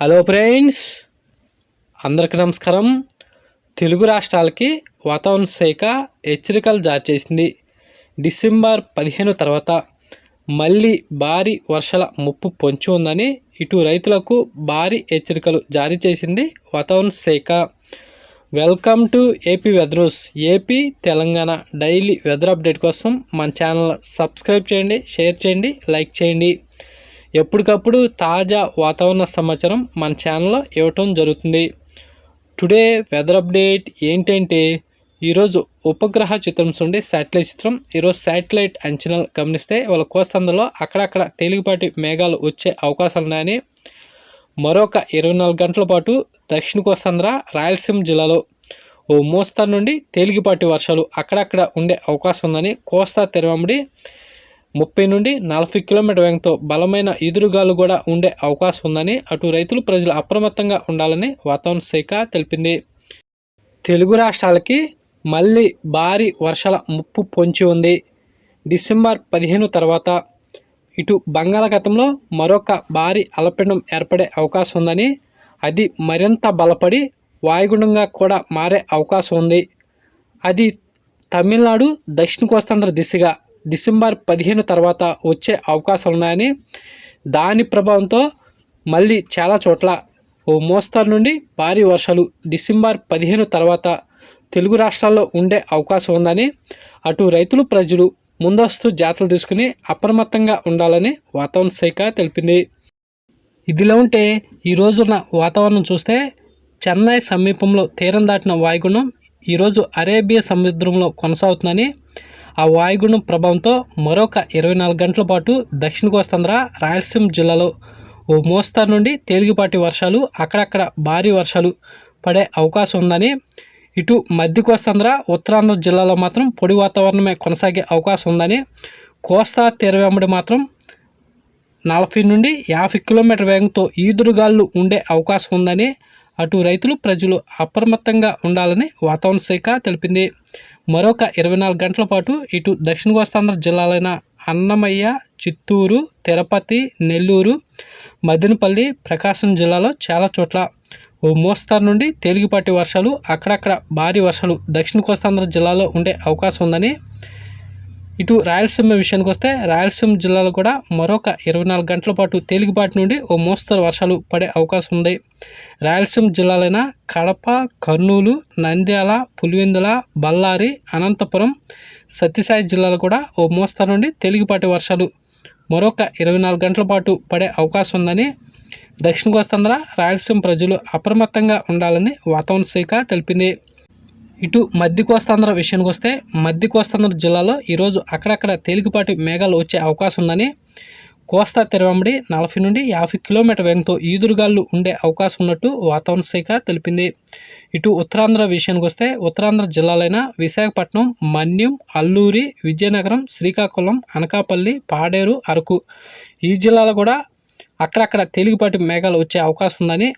Hello friends అందరికి నమస్కారం. తెలుగు రాష్ట్రాలకి వాతావరణ శాఖ హెచ్చరికలు జారీ చేసింది. డిసెంబర్ పదిహేను తర్వాత మళ్ళీ భారీ వర్షాల ముప్పు పొంచి ఉందని ఇటు రైతులకు భారీ హెచ్చరికలు జారీ చేసింది వాతావరణ శాఖ. Welcome to AP weather news AP Telangana daily weather update కోసం మన ఛానల్ సబ్స్క్రైబ్ చేయండి షేర్ చేయండి లైక్ చేయండి. ఎప్పటికప్పుడు తాజా వాతావరణ సమాచారం మన ఛానల్లో ఇవ్వటం జరుగుతుంది. టుడే వెదర్ అప్డేట్ ఏంటంటే ఈరోజు ఉపగ్రహ చిత్రం నుండి శాటిలైట్ చిత్రం ఈరోజు శాటిలైట్ అంచనాలు గమనిస్తే వాళ్ళ కోస్తందులో అక్కడక్కడ తేలికపాటి మేఘాలు వచ్చే అవకాశాలు ఉన్నాయని మరొక ఇరవై నాలుగు గంటల పాటు దక్షిణ కోస్తాంధ్ర రాయలసీమ జిల్లాలో ఓ మోస్తారు నుండి తేలికపాటి వర్షాలు అక్కడక్కడ ఉండే అవకాశం ఉందని కోస్తా తెరవమిడి ముప్పై నుండి నలభై కిలోమీటర్ వేగంతో బలమైన ఎదురుగాలు కూడా ఉండే అవకాశం ఉందని అటు రైతులు ప్రజలు అప్రమత్తంగా ఉండాలని వాతావరణ శాఖ తెలిపింది. తెలుగు రాష్ట్రాలకి మళ్ళీ భారీ వర్షాల ముప్పు పొంచి ఉంది. డిసెంబర్ పదిహేను తర్వాత ఇటు బంగాళాఖాతంలో మరొక భారీ అలపిండం ఏర్పడే అవకాశం ఉందని అది మరింత బలపడి వాయుగుండంగా కూడా మారే అవకాశం ఉంది. అది తమిళనాడు దక్షిణ కోస్తాంధ్ర దిశగా డిసెంబర్ పదిహేను తర్వాత వచ్చే అవకాశాలు ఉన్నాయని దాని ప్రభావంతో మళ్ళీ చాలా చోట్ల ఓ మోస్తరు నుండి భారీ వర్షాలు డిసెంబర్ పదిహేను తర్వాత తెలుగు రాష్ట్రాల్లో ఉండే అవకాశం ఉందని అటు రైతులు ప్రజలు ముందస్తు జాతలు తీసుకుని అప్రమత్తంగా ఉండాలని వాతావరణ శాఖ తెలిపింది. ఇదిలా ఉంటే ఈ వాతావరణం చూస్తే చెన్నై సమీపంలో తీరం దాటిన వాయుగుణం ఈరోజు అరేబియా సముద్రంలో కొనసాగుతుందని ఆ వాయుగుండం ప్రభావంతో మరొక ఇరవై నాలుగు గంటల పాటు దక్షిణ కోస్తాంధ్ర రాయలసీమ జిల్లాలో ఓ మోస్తారు నుండి తేలికపాటి వర్షాలు అక్కడక్కడ భారీ వర్షాలు పడే అవకాశం ఉందని ఇటు మధ్య కోస్తాంధ్ర ఉత్తరాంధ్ర జిల్లాలో మాత్రం పొడి వాతావరణమే కొనసాగే అవకాశం ఉందని కోస్తా తీర వెంబడి మాత్రం నలభై నుండి యాభై కిలోమీటర్ వేగంతో ఈదురుగాళ్ళు ఉండే అవకాశం ఉందని అటు రైతులు ప్రజలు అప్రమత్తంగా ఉండాలని వాతావరణ శాఖ తెలిపింది. మరొక ఇరవై నాలుగు గంటల పాటు ఇటు దక్షిణ కోస్తాంధ్ర జిల్లాలైన అన్నమయ్య చిత్తూరు తిరుపతి నెల్లూరు మదనపల్లి ప్రకాశం జిల్లాలో చాలా చోట్ల ఓ మోస్తారు నుండి తేలికపాటి వర్షాలు అక్కడక్కడ భారీ వర్షాలు దక్షిణ కోస్తాంధ్ర జిల్లాలో ఉండే అవకాశం ఉందని ఇటు రాయలసీమ విషయానికి వస్తే రాయలసీమ జిల్లాలో కూడా మరొక ఇరవై నాలుగు గంటల పాటు తేలికపాటి నుండి ఓ మోస్తరు వర్షాలు పడే అవకాశం ఉంది. రాయలసీమ జిల్లాలైన కడప కర్నూలు నంద్యాల పులివెందుల బళ్ళారి అనంతపురం సత్యసాయి జిల్లాలో కూడా ఓ మోస్తరు నుండి తేలికపాటి వర్షాలు మరొక ఇరవై నాలుగు గంటల పాటు పడే అవకాశం ఉందని దక్షిణ కోస్తాంధ్ర రాయలసీమ ప్రజలు అప్రమత్తంగా ఉండాలని వాతావరణ శాఖ తెలిపింది. ఇటు మధ్య కోస్తాంధ్ర విషయానికి వస్తే మధ్య కోస్తాంధ్ర జిల్లాలో ఈరోజు అక్కడక్కడ తేలికపాటి మేఘాలు వచ్చే అవకాశం ఉందని కోస్తా తెరవంబడి నలభై నుండి యాభై కిలోమీటర్ వేగంతో ఈదురుగాలు ఉండే అవకాశం ఉన్నట్టు వాతావరణ శాఖ తెలిపింది. ఇటు ఉత్తరాంధ్ర విషయానికి వస్తే ఉత్తరాంధ్ర జిల్లాలైన విశాఖపట్నం మన్యం అల్లూరి విజయనగరం శ్రీకాకుళం అనకాపల్లి పాడేరు అరకు ఈ జిల్లాలో కూడా అక్కడక్కడ తేలికపాటి మేఘాలు వచ్చే అవకాశం ఉందని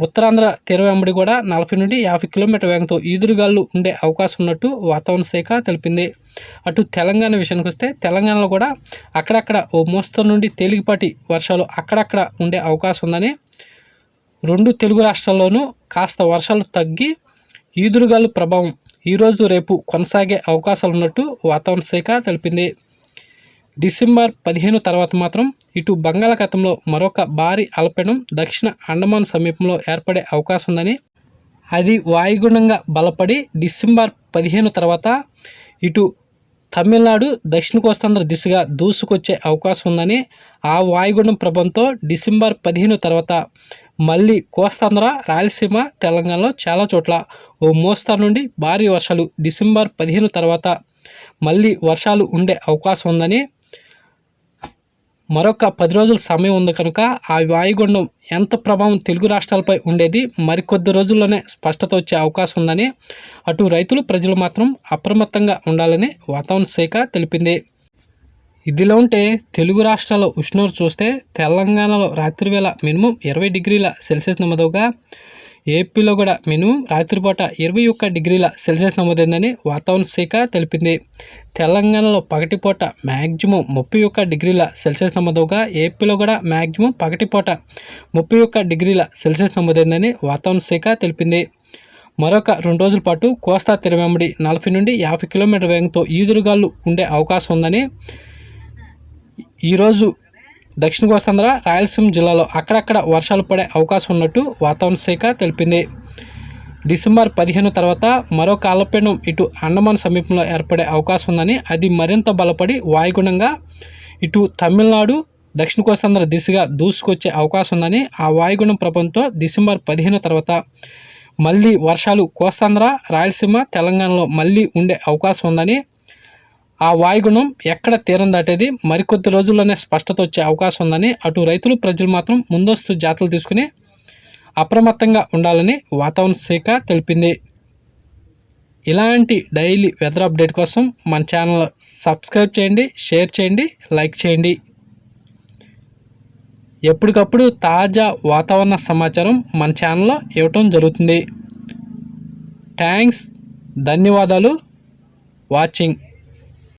ఉత్తరాంధ్ర తీర వెంబడి కూడా నలభై నుండి యాభై కిలోమీటర్ వేగంతో ఈదురుగాలు ఉండే అవకాశం ఉన్నట్టు వాతావరణ శాఖ తెలిపింది. అటు తెలంగాణ విషయానికి వస్తే తెలంగాణలో కూడా అక్కడక్కడ ఓ మోస్తరు నుండి తేలికపాటి వర్షాలు అక్కడక్కడ ఉండే అవకాశం ఉందని రెండు తెలుగు రాష్ట్రాల్లోనూ కాస్త వర్షాలు తగ్గి ఈదురుగాలు ప్రభావం ఈరోజు రేపు కొనసాగే అవకాశాలు ఉన్నట్టు వాతావరణ శాఖ తెలిపింది. డిసెంబర్ పదిహేను తర్వాత మాత్రం ఇటు బంగాళాఖాతంలో మరొక భారీ అల్పడం దక్షిణ అండమాన్ సమీపంలో ఏర్పడే అవకాశం ఉందని అది వాయుగుణంగా బలపడి డిసెంబర్ పదిహేను తర్వాత ఇటు తమిళనాడు దక్షిణ కోస్తాంధ్ర దిశగా దూసుకొచ్చే అవకాశం ఉందని ఆ వాయుగుండం ప్రభావంతో డిసెంబర్ పదిహేను తర్వాత మళ్ళీ కోస్తాంధ్ర రాయలసీమ తెలంగాణలో చాలా చోట్ల ఓ మోస్తారు నుండి భారీ వర్షాలు డిసెంబర్ పదిహేను తర్వాత మళ్ళీ వర్షాలు ఉండే అవకాశం ఉందని మరొక పది రోజుల సమయం ఉంది కనుక ఆ వాయుగుండం ఎంత ప్రభావం తెలుగు రాష్ట్రాలపై ఉండేది మరికొద్ది రోజుల్లోనే స్పష్టత వచ్చే అవకాశం ఉందని అటు రైతులు ప్రజలు మాత్రం అప్రమత్తంగా ఉండాలని వాతావరణ శాఖ తెలిపింది. ఇదిలో ఉంటే తెలుగు రాష్ట్రాల ఉష్ణోగ్రత చూస్తే తెలంగాణలో రాత్రి వేళ మినిమం ఇరవై డిగ్రీల సెల్సియస్ నమోదవగా ఏపీలో కూడా మినిమం రాత్రిపూట ఇరవై ఒక్క డిగ్రీల సెల్సియస్ నమోదైందని వాతావరణ శాఖ తెలిపింది. తెలంగాణలో పగటిపూట మ్యాక్సిమం ముప్పై ఒక్క డిగ్రీల సెల్సియస్ నమోదవగా ఏపీలో కూడా మ్యాక్సిమం పగటిపూట ముప్పై ఒక్క డిగ్రీల సెల్సియస్ నమోదైందని వాతావరణ శాఖ తెలిపింది. మరొక రెండు రోజుల పాటు కోస్తా తెరవెంబడి నలభై నుండి యాభై కిలోమీటర్ వేగంతో ఈదురుగాలు ఉండే అవకాశం ఉందని ఈరోజు దక్షిణ కోస్తాంధ్ర రాయలసీమ జిల్లాలో అక్కడక్కడ వర్షాలు పడే అవకాశం ఉన్నట్టు వాతావరణ శాఖ తెలిపింది. డిసెంబర్ పదిహేను తర్వాత మరో కాలపీండం ఇటు అండమాన్ సమీపంలో ఏర్పడే అవకాశం ఉందని అది మరింత బలపడి వాయుగుణంగా ఇటు తమిళనాడు దక్షిణ కోస్తాంధ్ర దిశగా దూసుకొచ్చే అవకాశం ఉందని ఆ వాయుగుణం ప్రభావంతో డిసెంబర్ పదిహేను తర్వాత మళ్ళీ వర్షాలు కోస్తాంధ్ర రాయలసీమ తెలంగాణలో మళ్ళీ ఉండే అవకాశం ఉందని ఆ వాయుగుణం ఎక్కడ తీరం దాటేది? మరికొద్ది రోజుల్లోనే స్పష్టత వచ్చే అవకాశం ఉందని అటు రైతులు ప్రజలు మాత్రం ముందస్తు జాతలు తీసుకుని అప్రమత్తంగా ఉండాలని వాతావరణ శాఖ తెలిపింది. ఇలాంటి డైలీ వెదర్ అప్డేట్ కోసం మన ఛానల్ సబ్స్క్రైబ్ చేయండి షేర్ చేయండి లైక్ చేయండి. ఎప్పటికప్పుడు తాజా వాతావరణ సమాచారం మన ఛానల్లో ఇవ్వటం జరుగుతుంది. థ్యాంక్స్ ధన్యవాదాలు వాచింగ్.